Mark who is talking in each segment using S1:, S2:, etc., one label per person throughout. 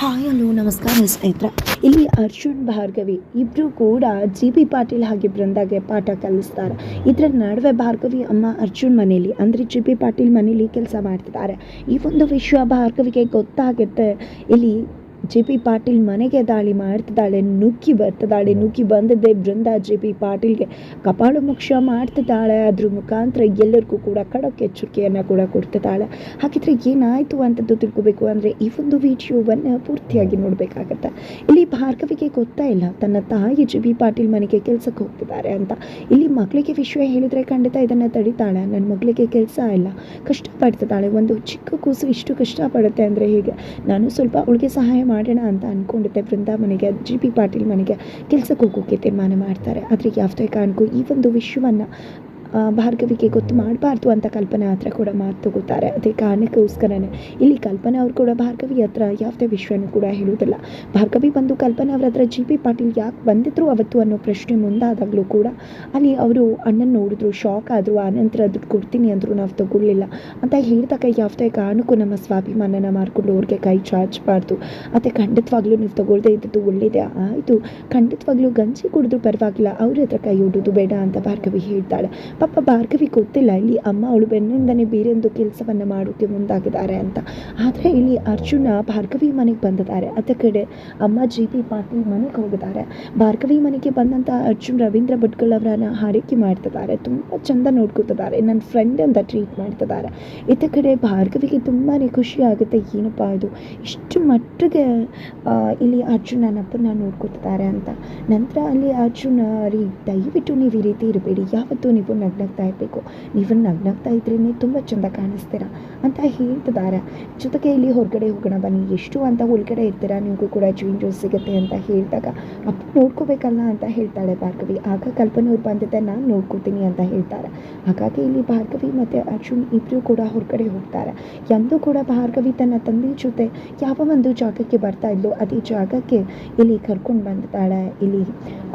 S1: Hi, hello, ನಮಸ್ಕಾರ ಸ್ನೇಹಿತರೆ. ಇಲ್ಲಿ ಅರ್ಜುನ್, ಭಾರ್ಗವಿ ಇಬ್ಬರು ಕೂಡ ಜಿ ಪಿ ಪಾಟೀಲ್ ಹಾಗೆ ಬೃಂದಾಗೆ ಪಾಠ ಕಲಿಸ್ತಾರೆ. ಇದರ ನಡುವೆ ಭಾರ್ಗವಿ ಅಮ್ಮ ಅರ್ಜುನ್ ಮನೇಲಿ, ಅಂದರೆ ಜಿ ಪಿ ಪಾಟೀಲ್ ಮನೇಲಿ ಕೆಲಸ ಮಾಡ್ತಿದ್ದಾರೆ. ಈ ಒಂದು ವಿಷಯ ಭಾರ್ಗವಿಗೆ ಗೊತ್ತಾಗುತ್ತೆ. ಇಲ್ಲಿ ಜೆ ಪಿ ಪಾಟೀಲ್ ಮನೆಗೆ ದಾಳಿ ಮಾಡ್ತಿದ್ದಾಳೆ ನುಗ್ಗಿ ಬರ್ತಿದ್ದಾಳೆ ನುಗ್ಗಿ ಬಂದದ್ದೇ ಬೃಂದ ಜೆ ಪಿ ಪಾಟೀಲ್ಗೆ ಕಪಾಳು ಮೋಕ್ಷ ಮಾಡ್ತಿದ್ದಾಳೆ. ಅದ್ರ ಮುಖಾಂತರ ಎಲ್ಲರಿಗೂ ಕೂಡ ಕಡಕ್ಕೆ ಎಚ್ಚರಿಕೆಯನ್ನು ಕೂಡ ಕೊಡ್ತಿದ್ದಾಳೆ. ಹಾಗಿದ್ರೆ ಏನಾಯಿತು ಅಂತದ್ದು ತಿಳ್ಕೊಬೇಕು ಅಂದರೆ ಈ ಒಂದು ವಿಡಿಯೋವನ್ನು ಪೂರ್ತಿಯಾಗಿ ನೋಡಬೇಕಾಗತ್ತೆ. ಇಲ್ಲಿ ಭಾರ್ಗವಿಗೆ ಗೊತ್ತಾ ಇಲ್ಲ ತನ್ನ ತಾಯಿ ಜೆ ಪಿ ಪಾಟೀಲ್ ಮನೆಗೆ ಕೆಲಸಕ್ಕೆ ಹೋಗ್ತಿದ್ದಾರೆ ಅಂತ. ಇಲ್ಲಿ ಮಗಳಿಗೆ ವಿಷಯ ಹೇಳಿದರೆ ಖಂಡಿತ ಇದನ್ನು ತಡಿತಾಳೆ. ನನ್ನ ಮಗಳಿಗೆ ಕೆಲಸ ಇಲ್ಲ. ಕಷ್ಟಪಡ್ತಿದ್ದಾಳೆ. ಒಂದು ಚಿಕ್ಕ ಕೂಸು ಇಷ್ಟು ಕಷ್ಟಪಡುತ್ತೆ ಅಂದರೆ ಹೀಗೆ? ನಾನು ಸ್ವಲ್ಪ ಅವಳಿಗೆ ಸಹಾಯ ಮಾಡೋಣ ಅಂತ ಅಂದ್ಕೊಂಡಿದ್ದೆ ವೃಂದಾವನಿಗೆ ಜಿ ಪಿ ಪಾಟೀಲ್ ಮನೆಗೆ ಕೆಲಸಕ್ಕೆ ಹೋಗೋಕ್ಕೆ ತೀರ್ಮಾನ ಮಾಡ್ತಾರೆ. ಆದರೆ ಯಾವುದೇ ಕಾರಣಕ್ಕೂ ಈ ಒಂದು ವಿಷಯವನ್ನು ಆ, ಭಾರ್ಗವಿಗೆ ಗೊತ್ತು ಮಾಡಬಾರ್ದು ಅಂತ ಕಲ್ಪನೆ ಹತ್ರ ಕೂಡ ಮಾತು ತಗೋತಾರೆ. ಅದೇ ಕಾರಣಕ್ಕೋಸ್ಕರನೇ ಇಲ್ಲಿ ಕಲ್ಪನೆ ಅವ್ರು ಕೂಡ ಭಾರ್ಗವಿ ಹತ್ರ ಯಾವುದೇ ವಿಷಯನೂ ಕೂಡ ಹೇಳುವುದಿಲ್ಲ. ಭಾರ್ಗವಿ ಬಂದು ಕಲ್ಪನೆ ಅವ್ರ ಹತ್ರ ಜಿ ಪಿ ಪಾಟೀಲ್ ಯಾಕೆ ಬಂದಿದ್ರು ಅವತ್ತು ಅನ್ನೋ ಪ್ರಶ್ನೆ ಮುಂದಾದಾಗಲೂ ಕೂಡ ಅಲ್ಲಿ ಅವರು ಅಣ್ಣನ ನೋಡಿದ್ರು ಶಾಕ್ ಆದರು ಆನಂತರ ದುಡ್ಡು ಕೊಡ್ತೀನಿ ಅಂದರು ನಾವು ತಗೊಳ್ಳಿಲ್ಲ ಅಂತ ಹೇಳಿದಾಗ ಯಾವುದೇ ಕಾರಣಕ್ಕೂ ನಮ್ಮ ಸ್ವಾಭಿಮಾನನ ಮಾರ್ಕೊಂಡು ಅವ್ರಿಗೆ ಕೈ ಚಾಚಬಾರ್ದು. ಮತ್ತು ಖಂಡಿತವಾಗ್ಲೂ ನೀವು ತಗೊಳ್ದೇ ಇದ್ದದ್ದು ಒಳ್ಳೆಯದೇ ಆಯಿತು, ಖಂಡಿತವಾಗ್ಲೂ ಗಂಜಿ ಕುಡಿದ್ರು ಪರವಾಗಿಲ್ಲ, ಅವ್ರ ಹತ್ರ ಕೈ ಹೊಡೋದು ಬೇಡ ಅಂತ ಭಾರ್ಗವಿ ಹೇಳ್ತಾಳೆ. ಪಾಪ ಭಾರ್ಗವಿ ಗೊತ್ತಿಲ್ಲ, ಇಲ್ಲಿ ಅಮ್ಮ ಅವಳು ಬೆನ್ನಿಂದನೇ ಬೇರೊಂದು ಕೆಲಸವನ್ನು ಮಾಡೋಕ್ಕೆ ಮುಂದಾಗಿದ್ದಾರೆ ಅಂತ. ಆದರೆ ಇಲ್ಲಿ ಅರ್ಜುನ ಭಾರ್ಗವಿ ಮನೆಗೆ ಬಂದಿದ್ದಾರೆ. ಅದ ಕಡೆ ಅಮ್ಮ ಜಿ ಪಿ ಪಾಟೀಲ್ ಮನೆಗೆ ಹೋಗಿದ್ದಾರೆ. ಭಾರ್ಗವಿ ಮನೆಗೆ ಬಂದಂಥ ಅರ್ಜುನ್ ರವೀಂದ್ರ ಭಟ್ಕಲ್ ಅವರನ್ನ ಹಾರೈಕೆ ಮಾಡ್ತಿದ್ದಾರೆ. ತುಂಬ ಚಂದ ನೋಡ್ಕೊತಿದ್ದಾರೆ. ನನ್ನ ಫ್ರೆಂಡ್ ಅಂತ ಟ್ರೀಟ್ ಮಾಡ್ತಿದ್ದಾರೆ. ಇತ್ತ ಕಡೆ ಭಾರ್ಗವಿಗೆ ತುಂಬಾ ಖುಷಿ ಆಗುತ್ತೆ. ಏನಪ್ಪ ಇದು? ಇಷ್ಟು ಮಟ್ಟಿಗೆ ಇಲ್ಲಿ ಅರ್ಜುನ್ ನನ್ನಪ್ಪನ ನೋಡ್ಕೊತಿದ್ದಾರೆ ಅಂತ. ನಂತರ ಅಲ್ಲಿ ಅರ್ಜುನ ರೀ ದಯವಿಟ್ಟು ನೀವು ಈ ರೀತಿ ಇರಬೇಡಿ. ಯಾವತ್ತೂ ನೀವು ನಗ್ನಗ್ತಾ ಇರಬೇಕು. ನೀವು ನಗ್ನಗ್ತಾ ಇದ್ರೇ ತುಂಬ ಚಂದ ಕಾಣಿಸ್ತೀರ ಅಂತ ಹೇಳ್ತಿದ್ದಾರೆ. ಜೊತೆಗೆ ಇಲ್ಲಿ ಹೊರಗಡೆ ಹೋಗೋಣ ಬನ್ನಿ. ಎಷ್ಟು ಅಂತ ಒಳಗಡೆ ಇರ್ತೀರಾ? ನಿಮಗೂ ಕೂಡ ಚೇಂಜಸ್ ಸಿಗುತ್ತೆ ಅಂತ ಹೇಳಿದಾಗ, ಅಪ್ಪ ನೋಡ್ಕೋಬೇಕಲ್ಲ? ಅಂತ ಹೇಳ್ತಾಳೆ ಭಾರ್ಗವಿ. ಆಗ ಕಲ್ಪನೆ ಅವ್ರು ಬಂದಿದ್ದೆ, ನಾನು ನೋಡ್ಕೋತೀನಿ ಅಂತ ಹೇಳ್ತಾರೆ. ಹಾಗಾಗಿ ಇಲ್ಲಿ ಭಾರ್ಗವಿ ಮತ್ತು ಅರ್ಜುನ್ ಇಬ್ಬರು ಕೂಡ ಹೊರಗಡೆ ಹೋಗ್ತಾರೆ. ಎಂದೂ ಕೂಡ ಭಾರ್ಗವಿ ತನ್ನ ತಂದೆ ಜೊತೆ ಯಾವ ಒಂದು ಜಾಗಕ್ಕೆ ಬರ್ತಾ ಇದ್ಲು, ಅದೇ ಜಾಗಕ್ಕೆ ಇಲ್ಲಿ ಕರ್ಕೊಂಡು ಬಂದಿದ್ದಾಳೆ. ಇಲ್ಲಿ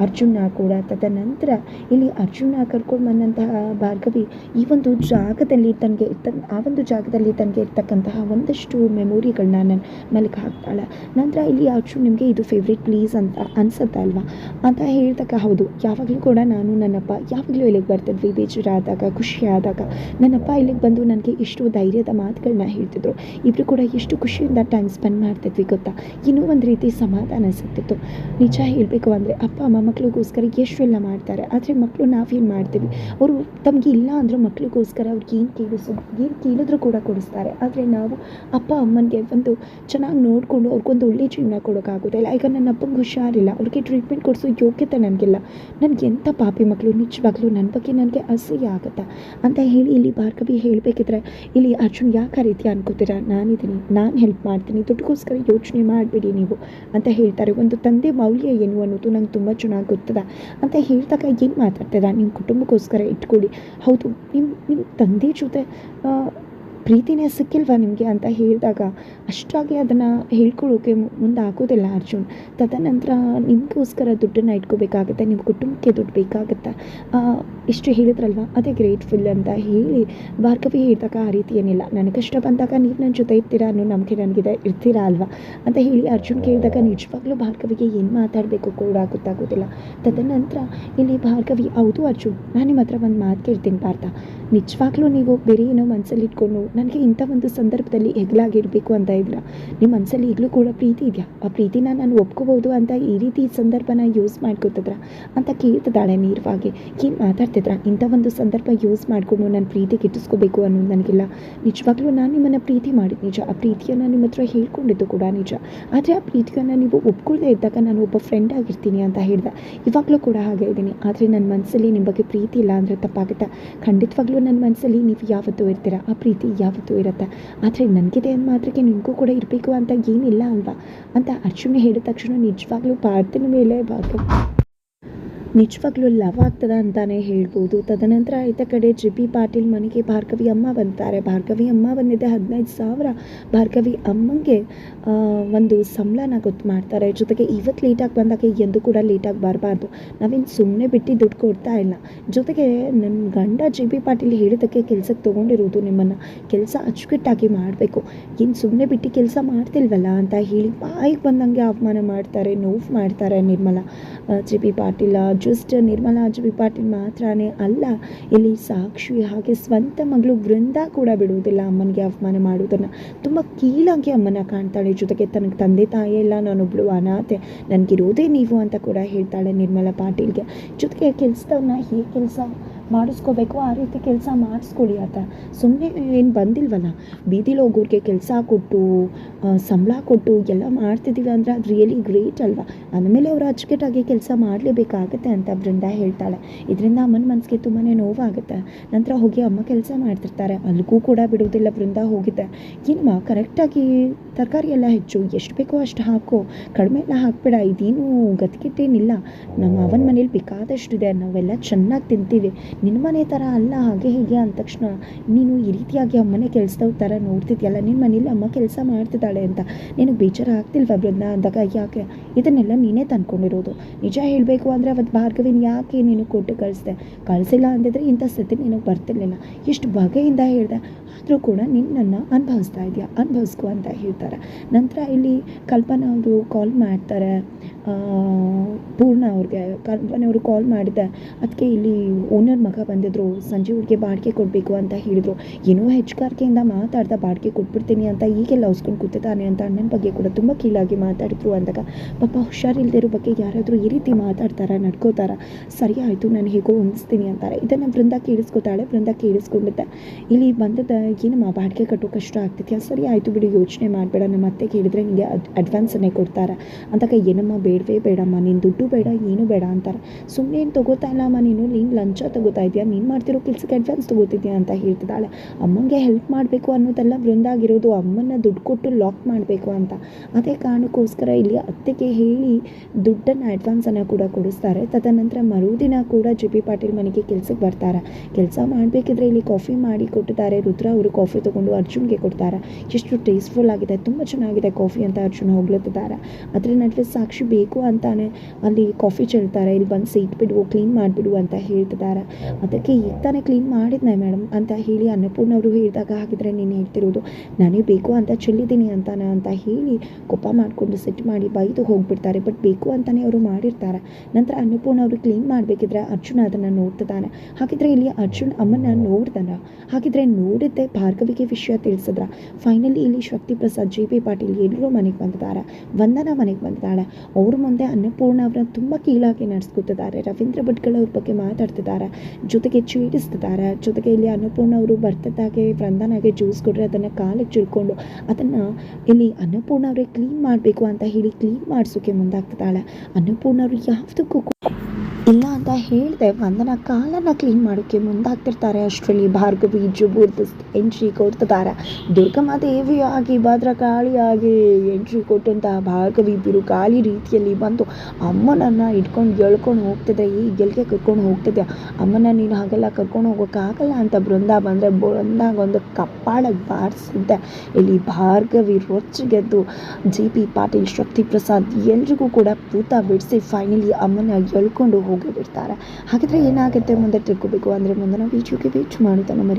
S1: ಅರ್ಜುನ ಕೂಡ, ತದನಂತರ ಇಲ್ಲಿ ಅರ್ಜುನ ಕರ್ಕೊಂಡು ಬಂದಂತಹ ಭಾರ್ಗವಿ, ಈ ಒಂದು ಜಾಗದಲ್ಲಿ ತನಗೆ ತನ್ ಆ ಒಂದು ಜಾಗದಲ್ಲಿ ತನಗೆ ಇರ್ತಕ್ಕಂತಹ ಒಂದಷ್ಟು ಮೆಮೊರಿಗಳನ್ನ ನನ್ನ ಮೆಲುಕು ಹಾಕ್ತಾಳೆ. ನಂತರ ಇಲ್ಲಿ ಅರ್ಜುನ್ ನಿಮಗೆ ಇದು ಫೇವ್ರೇಟ್ ಪ್ಲೀಸ್ ಅಂತ ಅನ್ಸುತ್ತೆ ಅಲ್ವಾ? ಅಂತ ಹೇಳ್ತಕ್ಕ, ಹೌದು. ಯಾವಾಗಲೂ ಕೂಡ ನಾನು ನನ್ನಪ್ಪ, ಯಾವಾಗಲೂ ಇಲ್ಲಿಗೆ ಬರ್ತಿದ್ವಿ ಬೇಜಾರಾದಾಗ ಖುಷಿ ಆದಾಗ ನನ್ನಪ್ಪ ಇಲ್ಲಿಗೆ ಬಂದು ನನಗೆ ಎಷ್ಟು ಧೈರ್ಯದ ಮಾತುಗಳನ್ನ ಹೇಳ್ತಿದ್ರು. ಇಬ್ಬರು ಕೂಡ ಎಷ್ಟು ಖುಷಿಯಿಂದ ಟೈಮ್ ಸ್ಪೆಂಡ್ ಮಾಡ್ತಿದ್ವಿ ಗೊತ್ತಾ? ಇನ್ನೂ ಒಂದು ರೀತಿ ಸಮಾಧಾನ ಸಿಗ್ತಿತ್ತು ನಿಜ ಹೇಳಬೇಕು ಅಂದರೆ ಅಪ್ಪ, ಅಮ್ಮ ಮಕ್ಕಳಿಗೋಸ್ಕರ ಎಷ್ಟು ಎಲ್ಲ ಮಾಡ್ತಾರೆ, ಆದರೆ ಮಕ್ಕಳು ನಾವೇನು ಮಾಡ್ತೀವಿ? ಅವರು ತಮಗೆ ಇಲ್ಲ ಅಂದರೂ ಮಕ್ಕಳಿಗೋಸ್ಕರ ಅವ್ರಿಗೆ ಏನು ಕೇಳಿಸೋದು ಏನು ಕೇಳಿದ್ರು ಕೂಡ ಕೊಡಿಸ್ತಾರೆ. ಆದರೆ ನಾವು ಅಪ್ಪ, ಅಮ್ಮನಿಗೆ ಒಂದು ಚೆನ್ನಾಗಿ ನೋಡಿಕೊಂಡು ಅವ್ರಿಗೊಂದು ಒಳ್ಳೆ ಜೀವನ ಕೊಡೋಕ್ಕಾಗೋದಿಲ್ಲ ಈಗ ನನ್ನ ಅಪ್ಪಂಗೆ ಹುಷಾರಿಲ್ಲ. ಅವ್ರಿಗೆ ಟ್ರೀಟ್ಮೆಂಟ್ ಕೊಡಿಸೋ ಯೋಗ್ಯತೆ ನನಗಿಲ್ಲ. ನನಗೆ ಎಂಥ ಪಾಪಿ ಮಕ್ಕಳು ನಿಜವಾಗ್ಲೂ ನನ್ನ ಬಗ್ಗೆ ನನಗೆ ಅಸಹ್ಯ ಆಗುತ್ತಾ? ಅಂತ ಹೇಳಿ ಇಲ್ಲಿ ಭಾರ್ಗವಿ ಹೇಳಬೇಕಿದ್ರೆ, ಇಲ್ಲಿ ಅರ್ಜುನ್ ಯಾಕೆ ಆ ರೀತಿ ಅನ್ಕೋತೀರಾ? ನಾನಿದ್ದೀನಿ ನಾನು ಹೆಲ್ಪ್ ಮಾಡ್ತೀನಿ. ದುಡ್ಡುಗೋಸ್ಕರ ಯೋಚನೆ ಮಾಡಿಬಿಡಿ ನೀವು ಅಂತ ಹೇಳ್ತಾರೆ. ಒಂದು ತಂದೆ ಮೌಲ್ಯ ಏನು ಅನ್ನೋದು ನಂಗೆ ತುಂಬ ಚೆನ್ನಾಗಿ ಗೊತ್ತದ. ಅಂತ ಹೇಳಿದಾಗ ಏನು ಮಾತಾಡ್ತೀರಾ? ನಿಮ್ಮ ಕುಟುಂಬಕ್ಕೋಸ್ಕರ ಇಟ್ಕೊಳ್ಳಿ ಹೌದು ನಿಮ್ಮ ನಿಮ್ಮ ತಂದೆ ಜೊತೆ ಪ್ರೀತಿನೇ ಸಿಕ್ಕಿಲ್ವಾ ನಿಮಗೆ ಅಂತ ಹೇಳಿದಾಗ ಅಷ್ಟಾಗಿ ಅದನ್ನು ಹೇಳ್ಕೊಳ್ಳೋಕೆ ಮುಂದೆ ಆಗೋದಿಲ್ಲ ಅರ್ಜುನ್. ತದನಂತರ ನಿಮಗೋಸ್ಕರ ದುಡ್ಡನ್ನು ಇಟ್ಕೋಬೇಕಾಗತ್ತೆ ನಿಮ್ಮ ಕುಟುಂಬಕ್ಕೆ ದುಡ್ಡು ಬೇಕಾಗುತ್ತೆ? ಇಷ್ಟು ಹೇಳಿದ್ರಲ್ವ? ಅದೇ ಗ್ರೇಟ್ಫುಲ್ ಅಂತ ಹೇಳಿ ಭಾರ್ಗವಿ ಹೇಳಿದಾಗ ಆ ರೀತಿ ಏನಿಲ್ಲ. ನನಗೆ ಕಷ್ಟ ಬಂದಾಗ ನೀವು ನನ್ನ ಜೊತೆ ಇರ್ತೀರಾ ಅನ್ನೋ ನಂಬಿಕೆ ನನಗಿದೆ, ಇರ್ತೀರಾ ಅಲ್ವಾ? ಅಂತ ಹೇಳಿ ಅರ್ಜುನ್ ಕೇಳಿದಾಗ ನಿಜವಾಗ್ಲೂ ಭಾರ್ಗವಿಗೆ ಏನು ಮಾತಾಡಬೇಕು ಕೂಡ ಗೊತ್ತಾಗೋದಿಲ್ಲ. ತದನಂತರ ಇಲ್ಲಿ ಭಾರ್ಗವಿ, ಹೌದು ಅರ್ಜುನ್, ನಾನು ನಿಮ್ಮ ಹತ್ರ ಒಂದು ಮಾತು ಕೇಳ್ತೀನಿ ಪಾರ್ಥ. ನಿಜವಾಗ್ಲೂ ನೀವು ಬೇರೆ ಏನೋ ಮನಸ್ಸಲ್ಲಿ ಇಟ್ಕೊಂಡು ನನಗೆ ಇಂಥ ಒಂದು ಸಂದರ್ಭದಲ್ಲಿ ಹೆಗಲಾಗಿರಬೇಕು ಅಂತ ಇದ್ರ. ನಿಮ್ಮ ಮನಸ್ಸಲ್ಲಿ ಈಗಲೂ ಕೂಡ ಪ್ರೀತಿ ಇದೆಯಾ? ಆ ಪ್ರೀತಿನ ನಾನು ಒಪ್ಕೋಬೋದು ಅಂತ ಈ ರೀತಿ ಸಂದರ್ಭನ ಯೂಸ್ ಮಾಡ್ಕೊತಿದ್ರ? ಅಂತ ಕೇಳ್ತಿದ್ದಾಳೆ ನೇರವಾಗಿ. ಏನು ಮಾತಾಡ್ತಿದ್ರ? ಇಂಥ ಒಂದು ಸಂದರ್ಭ ಯೂಸ್ ಮಾಡಿಕೊಂಡು ನನ್ನ ಪ್ರೀತಿ ಕೆಟ್ಟಿಸ್ಕೋಬೇಕು ಅನ್ನೋದು ನನಗಿಲ್ಲ. ನಿಜವಾಗ್ಲೂ ನಾನು ನಿಮ್ಮನ್ನು ಪ್ರೀತಿ ಮಾಡಿದ್ದು ನಿಜ. ಆ ಪ್ರೀತಿಯನ್ನು ನಿಮ್ಮ ಹತ್ರ ಹೇಳ್ಕೊಂಡಿದ್ದು ಕೂಡ ನಿಜ. ಆದರೆ ಆ ಪ್ರೀತಿಯನ್ನು ನೀವು ಒಪ್ಕೊಳ್ಳದೆ ಇದ್ದಾಗ ನಾನು ಒಬ್ಬ ಫ್ರೆಂಡ್ ಆಗಿರ್ತೀನಿ ಅಂತ ಹೇಳಿದೆ. ಇವಾಗಲೂ ಕೂಡ ಹಾಗೆ ಇದ್ದೀನಿ. ಆದರೆ ನನ್ನ ಮನಸ್ಸಲ್ಲಿ ನಿಮ್ಮ ಬಗ್ಗೆ ಪ್ರೀತಿ ಇಲ್ಲ ಅಂದರೆ ತಪ್ಪಾಗುತ್ತೆ? ಖಂಡಿತವಾಗ್ಲೂ ನನ್ನ ಮನಸ್ಸಲ್ಲಿ ನೀವು ಯಾವತ್ತೂ ಇರ್ತೀರ? ಆ ಪ್ರೀತಿ ಯಾವತ್ತೂ ಇರುತ್ತೆ. ಆದರೆ ನನಗಿದೆ ಅಂದ ಮಾತ್ರಕ್ಕೆ ನಿನಗೂ ಕೂಡ ಇರಬೇಕು ಅಂತ ಏನಿಲ್ಲ ಅಲ್ವಾ? ಅಂತ ಅರ್ಜುನ ಹೇಳಿದ ತಕ್ಷಣ ನಿಜವಾಗ್ಲೂ ಪಾರ್ಥನ ಮೇಲೆ ಭಾರ್ಗವ್ ನಿಜವಾಗ್ಲೂ ಲವ್ ಆಗ್ತದ ಅಂತಾನೆ ಹೇಳ್ಬೋದು. ತದನಂತರ ಆಯ್ತ ಕಡೆ ಜಿ ಪಿ ಪಾಟೀಲ್ ಮನೆಗೆ ಭಾರ್ಗವಿ ಅಮ್ಮ ಬಂತಾರೆ. ಭಾರ್ಗವಿ ಅಮ್ಮ ಬಂದಿದ್ದೆ ಹದಿನೈದು ಸಾವಿರ. ಭಾರ್ಗವಿ ಅಮ್ಮಂಗೆ ಒಂದು ಸಂಬಳನ ಗೊತ್ತು ಮಾಡ್ತಾರೆ. ಜೊತೆಗೆ ಇವತ್ತು ಲೇಟಾಗಿ ಬಂದಾಗ ಎಂದು ಕೂಡ ಲೇಟಾಗಿ ಬರಬಾರ್ದು. ನಾವೇನು ಸುಮ್ಮನೆ ಬಿಟ್ಟು ದುಡ್ಡು ಕೊಡ್ತಾ ಇಲ್ಲ. ಜೊತೆಗೆ ನನ್ನ ಗಂಡ ಜಿ ಪಿ ಪಾಟೀಲ್ ಹೇಳಿದ್ದಕ್ಕೆ ಕೆಲ್ಸಕ್ಕೆ ತೊಗೊಂಡಿರೋದು ನಿಮ್ಮನ್ನು. ಕೆಲಸ ಅಚ್ಚುಕಟ್ಟಾಗಿ ಮಾಡಬೇಕು. ಇನ್ನು ಸುಮ್ಮನೆ ಬಿಟ್ಟು ಕೆಲಸ ಮಾಡ್ತಿಲ್ವಲ್ಲ ಅಂತ ಹೇಳಿ ಬಾಯಿಗೆ ಬಂದಂಗೆ ಅವಮಾನ ಮಾಡ್ತಾರೆ, ನೋವು ಮಾಡ್ತಾರೆ Nirmala. G P Patil just Nirmala ಅಜ್ವಿ Patil ಮಾತ್ರನೇ ಅಲ್ಲ, ಇಲ್ಲಿ ಸಾಕ್ಷಿ ಹಾಗೆ ಸ್ವಂತ ಮಗಳು ವೃಂದ ಕೂಡ ಬಿಡುವುದಿಲ್ಲ ಅಮ್ಮನಿಗೆ ಅವಮಾನ ಮಾಡುವುದನ್ನು. ತುಂಬ ಕೀಳಾಗಿ ಅಮ್ಮನ ಕಾಣ್ತಾಳೆ. ಜೊತೆಗೆ ತನಗೆ ತಂದೆ ತಾಯಿ ಇಲ್ಲ, ನಾನೊಬ್ಳು ಅನಾಥೆ. ನನಗಿರೋದೇ ನೀವು ಅಂತ ಕೂಡ ಹೇಳ್ತಾಳೆ ನಿರ್ಮಲಾ ಪಾಟೀಲ್ಗೆ. ಜೊತೆಗೆ ಕೆಲಸದವ್ರನ್ನ ಹೇಗೆ ಕೆಲಸ ಮಾಡಿಸ್ಕೋಬೇಕು, ಆ ರೀತಿ ಕೆಲಸ ಮಾಡಿಸ್ಕೊಳ್ಳಿ ಆತ. ಸುಮ್ಮನೆ ಏನು ಬಂದಿಲ್ವಲ್ಲ? ಬೀದಿಲಿ ಹೋಗೋರಿಗೆ ಕೆಲಸ ಕೊಟ್ಟು ಸಂಬಳ ಕೊಟ್ಟು ಎಲ್ಲ ಮಾಡ್ತಿದ್ದೀವಿ ಅಂದರೆ ಅದು ರಿಯಲಿ ಗ್ರೇಟ್ ಅಲ್ವಾ? ಅಂದಮೇಲೆ ಅವರು ಅಚ್ಚುಕಟ್ಟಾಗಿ ಕೆಲಸ ಮಾಡಲೇಬೇಕಾಗತ್ತೆ ಅಂತ ಬೃಂದ ಹೇಳ್ತಾಳೆ. ಇದರಿಂದ ಅಮ್ಮನ ಮನಸ್ಸಿಗೆ ತುಂಬಾ ನೋವಾಗುತ್ತೆ. ನಂತರ ಹೋಗಿ ಅಮ್ಮ ಕೆಲಸ ಮಾಡ್ತಿರ್ತಾರೆ. ಅಲ್ಲಿಗೂ ಕೂಡ ಬಿಡುವುದಿಲ್ಲ ಬೃಂದ ಹೋಗಿದ್ದೆ. ಏನಮ್ಮ, ಕರೆಕ್ಟಾಗಿ ತರಕಾರಿ ಎಲ್ಲ ಹೆಚ್ಚು? ಎಷ್ಟು ಬೇಕೋ ಅಷ್ಟು ಹಾಕೋ. ಕಡಿಮೆ ಎಲ್ಲ ಹಾಕ್ಬೇಡ. ಇದೇನು ಗತಿಗೆಟ್ಟೇನಿಲ್ಲ ನಮ್ಮ ಅವನ ಮನೇಲಿ ಬೇಕಾದಷ್ಟಿದೆ. ನಾವೆಲ್ಲ ಚೆನ್ನಾಗಿ ತಿಂತೀವಿ. ನಿನ್ನ ಮನೆ ಥರ ಅಲ್ಲ, ಹಾಗೆ ಹೀಗೆ ಅಂದ ತಕ್ಷಣ, ನೀನು ಈ ರೀತಿಯಾಗಿ ಅಮ್ಮನೇ ಕೆಲ್ಸದವ್ರ ಥರ ನೋಡ್ತಿದ್ಯಲ್ಲ ನಿನ್ನ ಮನೇಲಿ ಅಮ್ಮ ಕೆಲಸ ಮಾಡ್ತಿದ್ದಾಳೆ ಅಂತ. ನಿನಗೆ ಬೇಜಾರು ಆಗ್ತಿಲ್ವಾ ಬೃಂದ ಅಂದಾಗ, ಯಾಕೆ? ಇದನ್ನೆಲ್ಲ ನೀನೇ ತಂದ್ಕೊಂಡಿರೋದು. ನಿಜ ಹೇಳಬೇಕು ಅಂದರೆ ಅವತ್ತು ಭಾರ್ಗವಿನ ಯಾಕೆ ನೀನು ಕೊಟ್ಟು ಕಳಿಸ್ದೆ? ಕಳಿಸಿಲ್ಲ ಅಂದಿದ್ರೆ ಇಂಥ ಸ್ಥಿತಿ ನಿನಗೆ ಬರ್ತಿರ್ಲಿಲ್ಲ. ಎಷ್ಟು ಬಗೆಯಿಂದ ಹೇಳಿದೆ. ಆದರೂ ಕೂಡ ನಿನ್ನನ್ನು ಅನುಭವಿಸ್ತಾ ಇದೆಯಾ? ಅನುಭವಿಸ್ಕೊ ಅಂತ ಹೇಳ್ತಾರೆ. ನಂತರ ಇಲ್ಲಿ ಕಲ್ಪನಾ ಅವರು ಕಾಲ್ ಮಾಡ್ತಾರೆ. ಪೂರ್ಣ ಅವ್ರಿಗೆ, ಕಲ್ಪನೆ ಅವರು ಕಾಲ್ ಮಾಡಿದ್ದೆ. ಅದಕ್ಕೆ ಇಲ್ಲಿ ಓನರ್ ಮಗ ಬಂದಿದ್ರು ಸಂಜೆ ಹುಡುಗಿ ಬಾಡಿಗೆ ಕೊಡಬೇಕು ಅಂತ ಹೇಳಿದ್ರು. ಏನೋ ಹೆಚ್ಚುಗಾರಿಕೆಯಿಂದ ಮಾತಾಡ್ತಾ ಬಾಡಿಗೆ ಕೊಟ್ಬಿಡ್ತೀನಿ ಅಂತ ಈಗೆಲ್ಲ ಹೊಸ್ಕೊಂಡು ಕೂತಿದ್ದಾನೆ ಅಂತ ಅಣ್ಣನ ಬಗ್ಗೆ ಕೂಡ ತುಂಬ ಕೀಳಾಗಿ ಮಾತಾಡಿದ್ರು ಅಂದಾಗ, ಪಾಪ ಹುಷಾರಿಲ್ಲದೆ ಇರೋ ಬಗ್ಗೆ ಯಾರಾದರೂ ಈ ರೀತಿ ಮಾತಾಡ್ತಾರ, ನಡ್ಕೋತಾರ? ಸರಿ ಆಯಿತು, ನಾನು ಹೇಗೋ ಹೊಂದಿಸ್ತೀನಿ ಅಂತಾರೆ. ಇದನ್ನು ಬೃಂದ ಕೇಳಿಸ್ಕೊತಾಳೆ ಬೃಂದ ಕೇಳಿಸ್ಕೊಂಡಿದ್ದೆ ಇಲ್ಲಿ ಬಂದದ ಏನಮ್ಮ, ಬಾಡಿಗೆ ಕಟ್ಟೋ ಕಷ್ಟ ಆಗ್ತೈತೆ ಸರಿ ಆಯಿತು ಬಿಡಿ, ಯೋಚನೆ ಮಾಡಬೇಡ, ನಮ್ಮ ಅತ್ತೆ ಕೇಳಿದ್ರೆ ನಿಮಗೆ ಅಡ್ ಅಡ್ವಾನ್ಸನ್ನೇ ಕೊಡ್ತಾರೆ. ಅಂದಾಗ, ಏನಮ್ಮ, ಬೇಡವೇ ಬೇಡಮ್ಮ, ನೀನು ದುಡ್ಡು ಬೇಡ, ಏನು ಬೇಡ ಅಂತಾರೆ. ಸುಮ್ಮನೆ ಏನು ತಗೋತಾ ಇಲ್ಲಮ್ಮ ನೀನು ನೀನು ಲಂಚ ತಗೋತಾ ಇದೆಯಾ ನೀನು ಮಾಡ್ತಿರೋ ಕೆಲಸಕ್ಕೆ ಅಡ್ವಾನ್ಸ್ ತೊಗೋತಿದ್ಯಾ ಅಂತ ಹೇಳ್ತಿದ್ದಾಳೆ. ಅಮ್ಮಂಗೆ ಹೆಲ್ಪ್ ಮಾಡಬೇಕು ಅನ್ನೋದೆಲ್ಲ ಬೃಂದಾಗಿರೋದು ಅಮ್ಮನ್ನ ದುಡ್ಡು ಕೊಟ್ಟು ಲಾಕ್ ಮಾಡಬೇಕು ಅಂತ. ಅದೇ ಕಾರಣಕ್ಕೋಸ್ಕರ ಇಲ್ಲಿ ಅತ್ತೆಗೆ ಹೇಳಿ ದುಡ್ಡನ್ನು ಅಡ್ವಾನ್ಸನ್ನು ಕೂಡ ಕೊಡಿಸ್ತಾರೆ. ತದನಂತರ ಮರುದಿನ ಕೂಡ ಜಿ ಪಿ ಪಾಟೀಲ್ ಮನೆಗೆ ಕೆಲಸಕ್ಕೆ ಬರ್ತಾರೆ. ಕೆಲಸ ಮಾಡಬೇಕಿದ್ರೆ ಇಲ್ಲಿ ಕಾಫಿ ಮಾಡಿ ಕೊಟ್ಟಿದ್ದಾರೆ. ರುದ್ರ ಅವರು ಕಾಫಿ ತೊಗೊಂಡು ಅರ್ಜುನ್ಗೆ ಕೊಡ್ತಾರೆ. ಎಷ್ಟು ಟೇಸ್ಟ್ಫುಲ್ ಆಗಿದೆ, ತುಂಬ ಚೆನ್ನಾಗಿದೆ ಕಾಫಿ ಅಂತ ಅರ್ಜುನ್ ಹೋಗ್ಲತ್ತಿದ್ದಾರೆ. ಅದರ ನಡುವೆ ಸಾಕ್ಷಿ ಬೇಕು ಅಂತಾನೆ ಅಲ್ಲಿ ಕಾಫಿ ಚೆಲ್ತಾರೆ. ಇಲ್ಲಿ ಬಂದು ಸೀಟ್ ಬಿಡು ಕ್ಲೀನ್ ಮಾಡಿಬಿಡು ಅಂತ ಹೇಳ್ತಿದ್ದಾರೆ. ಅದಕ್ಕೆ ಈಗ ತಾನೇ ಕ್ಲೀನ್ ಮಾಡಿದ್ನೆ ಮೇಡಮ್ ಅಂತ ಹೇಳಿ ಅನ್ನಪೂರ್ಣ ಅವರು ಹೇಳಿದಾಗ ಹಾಗಿದ್ರೆ ನೀನು ಹೇಳ್ತಿರೋದು ನನಗೆ ಬೇಕು ಅಂತ ಚೆಲ್ಲಿದ್ದೀನಿ ಅಂತಾನೆ ಅಂತ ಹೇಳಿ ಕೋಪ ಮಾಡಿಕೊಂಡು ಸೆಟ್ ಮಾಡಿ ಬೈದು ಹೋಗಿಬಿಡ್ತಾರೆ. ಬಟ್ ಬೇಕು ಅಂತಲೇ ಅವರು ಮಾಡಿರ್ತಾರೆ. ನಂತರ ಅನ್ನಪೂರ್ಣ ಅವರು ಕ್ಲೀನ್ ಮಾಡಬೇಕಿದ್ರೆ ಅರ್ಜುನ ಅದನ್ನು ನೋಡ್ತಿದ್ದಾನೆ. ಹಾಗಿದ್ರೆ ಇಲ್ಲಿ ಅರ್ಜುನ್ ಅಮ್ಮನ ನೋಡ್ದನ? ಹಾಗಿದ್ರೆ ನೋಡಿದ್ದೆ ಭಾರ್ಗವಿಗೆ ವಿಷಯ ತಿಳಿಸಿದ್ರ. ಫೈನಲಿ ಇಲ್ಲಿ ಶಕ್ತಿ ಪ್ರಸಾದ್ ಜೆ ಪಿ ಪಾಟೀಲ್ ಎಲ್ಲರೂ ಮನೆಗೆ ಬಂದಿದ್ದಾರೆ ವಂದನಾ ಮನೆಗೆ ಬಂದಿದ್ದಾಳೆ ಅವ್ರ ಮುಂದೆ ಅನ್ನಪೂರ್ಣ ಅವರನ್ನ ತುಂಬ ಕೀಳಾಗಿ ನಡೆಸ್ಕೊತಿದ್ದಾರೆ. ರವೀಂದ್ರ ಭಟ್ಗಳ ಅವ್ರ ಬಗ್ಗೆ ಮಾತಾಡ್ತಿದ್ದಾರೆ ಜೊತೆಗೆ ಚೀಡಿಸ್ತಿದ್ದಾರೆ ಜೊತೆಗೆ ಇಲ್ಲಿ ಅನ್ನಪೂರ್ಣ ಅವರು ಬರ್ತದಾಗೆ ವಂದನಾಗೆ ಜ್ಯೂಸ್ ಕೊಟ್ಟರೆ ಅದನ್ನು ಕಾಲಿಗೆ ಚಿಳ್ಕೊಂಡು ಅದನ್ನು ಇಲ್ಲಿ ಅನ್ನಪೂರ್ಣ ಅವರೇ ಕ್ಲೀನ್ ಮಾಡಬೇಕು ಅಂತ ಹೇಳಿ ಕ್ಲೀನ್ ಮಾಡಿಸೋಕೆ ಮುಂದಾಗ್ತಿದ್ದಾಳೆ. ಅನ್ನಪೂರ್ಣ ಅವರು ಯಾವುದಕ್ಕೂ ಹೇಳಿದೆ ವಂದನ ಕಾಲನ್ನು ಕ್ಲೀನ್ ಮಾಡೋಕ್ಕೆ ಮುಂದಾಗ್ತಿರ್ತಾರೆ ಅಷ್ಟರಲ್ಲಿ. ಭಾರ್ಗವಿ ಜುಬೂರ್ದ ಎಂಟ್ರಿ ಕೊಡ್ತಿದ್ದಾರೆ ದುರ್ಗಮ್ಮ ದೇವಿಯಾಗಿ ಭದ್ರಕಾಳಿಯಾಗಿ ಎಂಟ್ರಿ ಕೊಟ್ಟಂತಹ ಭಾರ್ಗವಿ ಬಿರುಗಾಳಿ ರೀತಿಯಲ್ಲಿ ಬಂದು ಅಮ್ಮನನ್ನು ಇಟ್ಕೊಂಡು ಎಳ್ಕೊಂಡು ಹೋಗ್ತಿದ್ದೆ ಈ ಗೆಲ್ಗೆ ಕರ್ಕೊಂಡು ಹೋಗ್ತಿದ್ದೆ ಅಮ್ಮನ ನೀನು ಹಾಗೆಲ್ಲ ಕರ್ಕೊಂಡು ಹೋಗೋಕ್ಕಾಗಲ್ಲ ಅಂತ ಬೃಂದ ಬಂದರೆ, ಬೃಂದಾಗ ಒಂದು ಕಪ್ಪಾಳಕ್ಕೆ ಬಾರಿಸಿದ್ದೆ. ಇಲ್ಲಿ ಭಾರ್ಗವಿ ರೊಚ್ಚಿಗೆದ್ದು ಜಿ ಪಿ ಪಾಟೀಲ್ ಶಕ್ತಿ ಪ್ರಸಾದ್ ಎಲ್ರಿಗೂ ಕೂಡ ಪೂತ ಬಿಡಿಸಿ ಫೈನಲಿ ಅಮ್ಮನ ಎಳ್ಕೊಂಡು ಹೋಗಿ ಬಿಡ್ತಾರೆ ಹಾಗಿದ್ರೆ ಏನಾಗುತ್ತೆ ಮುಂದೆ ತಿಳ್ಕೊಬೇಕು. ಅಂದ್ರೆ ಮುಂದೆ ನಾವು ಈಚುಗೆ ಮಾಡುತ್ತಾ ನಮ್ಮ